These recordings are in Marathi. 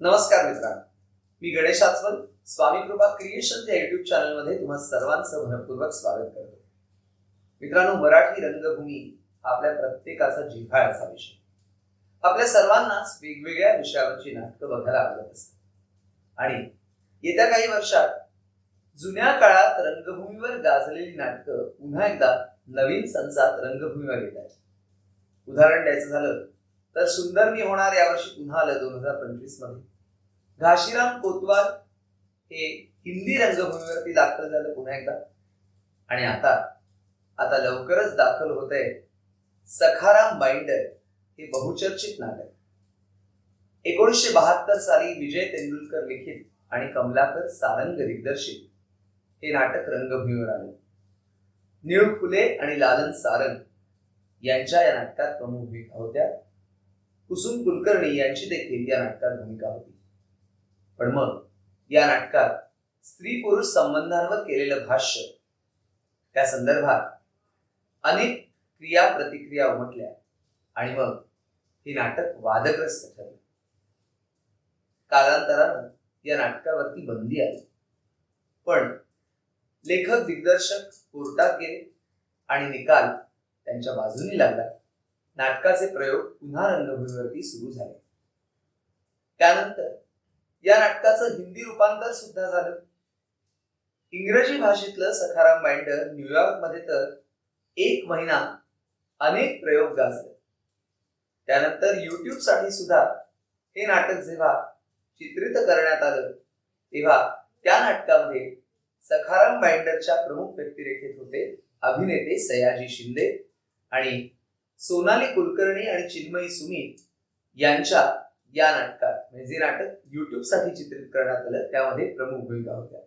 नमस्कार मित्रांनो. मी गणेश आचवल स्वामी कृपा क्रिएशन या युट्यूब चॅनलमध्ये तुम्हा सर्वांचं मनपूर्वक स्वागत करतो. मित्रांनो मराठी रंगभूमी हा आपल्या प्रत्येकाचा जिव्हाळ्याचा विषय. आपल्या सर्वांनाच वेगवेगळ्या विषयावरची नाटकं बघायला आवडत असतात. आणि येत्या काही वर्षात जुन्या काळात रंगभूमीवर गाजलेली नाटकं पुन्हा एकदा नवीन संचात रंगभूमीवर येत आहेत. उदाहरण द्यायचं झालं तर सुंदर मी होणार यावर्षी पुन्हा आलं दोन हजार पंचवीसमध्ये घाशीराम कोतवाल हे हिंदी रंगभूमीवरती दाखल झालं पुन्हा एकदा. आणि आता आता लवकरच दाखल होत आहे सखाराम बाइंडर हे बहुचर्चित नाटक. एकोणीसशे बहात्तर साली विजय तेंडुलकर लिखित आणि कमलाकर सारंग दिग्दर्शित हे नाटक रंगभूमीवर आले. निळ फुले आणि लालन सारंग यांच्या या नाटकात प्रमुख भूमिका होत्या. कुसुम कुलकर्णी यांची देखील या नाटकात भूमिका होती. पण मग या नाटकात स्त्री पुरुष संबंधांवर केलेलं भाष्य त्या संदर्भात अनेक क्रिया प्रतिक्रिया उमटल्या आणि मग हे नाटक वादग्रस्त ठरले. कालांतरानं या नाटकावरती बंदी आली. पण लेखक दिग्दर्शक कोर्टात गेले आणि निकाल त्यांच्या बाजूनी लागला. नाटकाचे प्रयोग पुन्हा रंगभूमीवरती सुरू झाले. त्यानंतर या नाटकाचं हिंदी रूपांतर सुद्धा झालं. इंग्रजी भाषेतलं सखाराम बाइंडर न्यूयॉर्कमध्ये तर एक महिना अनेक प्रयोग गाजले. त्यानंतर युट्यूबसाठी सुद्धा हे नाटक जेव्हा चित्रित करण्यात आलं तेव्हा त्या नाटकामध्ये सखाराम बाइंडरच्या प्रमुख व्यक्तिरेखेत होते अभिनेते सयाजी शिंदे आणि सोनाली कुलकर्णी आणि चिन्मयी सुमित यांच्या या नाटकात म्हणजे जे नाटक युट्यूबसाठी चित्रित करण्यात आलं त्यामध्ये प्रमुख भूमिका होत्या.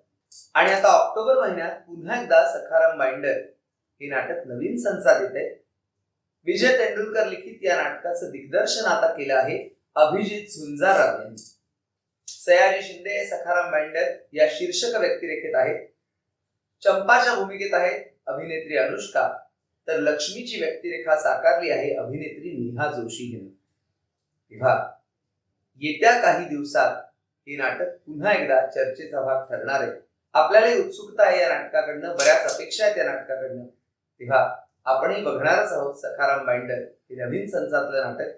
आणि आता ऑक्टोबर महिन्यात पुन्हा एकदा सखाराम बाइंडर हे नाटक नवीन संचात येते विजय तेंडुलकर लिखित या नाटकाचं दिग्दर्शन आता केलं आहे अभिजित झुंजाराव यांनी. सयाजी शिंदे सखाराम बाइंडर या शीर्षक व्यक्तिरेखेत आहेत. चंपाच्या भूमिकेत आहेत अभिनेत्री अनुष्का. तर लक्ष्मीची व्यक्तिरेखा साकारली आहे अभिनेत्री नेहा जोशी हिने तेव्हा येत्या काही दिवसात हे नाटक पुन्हा एकदा चर्चेचा भाग ठरणार आहे. आपल्यालाही उत्सुकता आहे या नाटकाकडनं बऱ्याच अपेक्षा आहेत या नाटकाकडनं. तेव्हा आपणही बघणारच आहोत सखाराम बाइंडर हे नवीन संचातलं नाटक.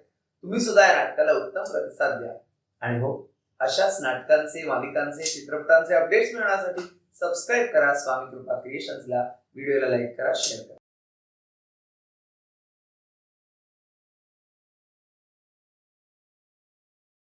तुम्ही सुद्धा या नाटकाला उत्तम प्रतिसाद द्या. आणि हो अशाच नाटकांचे मालिकांचे चित्रपटांचे अपडेट्स मिळवण्यासाठी सबस्क्राईब करा. स्वामी कृपा क्रिएशन्सला व्हिडिओला लाईक करा शेअर करा.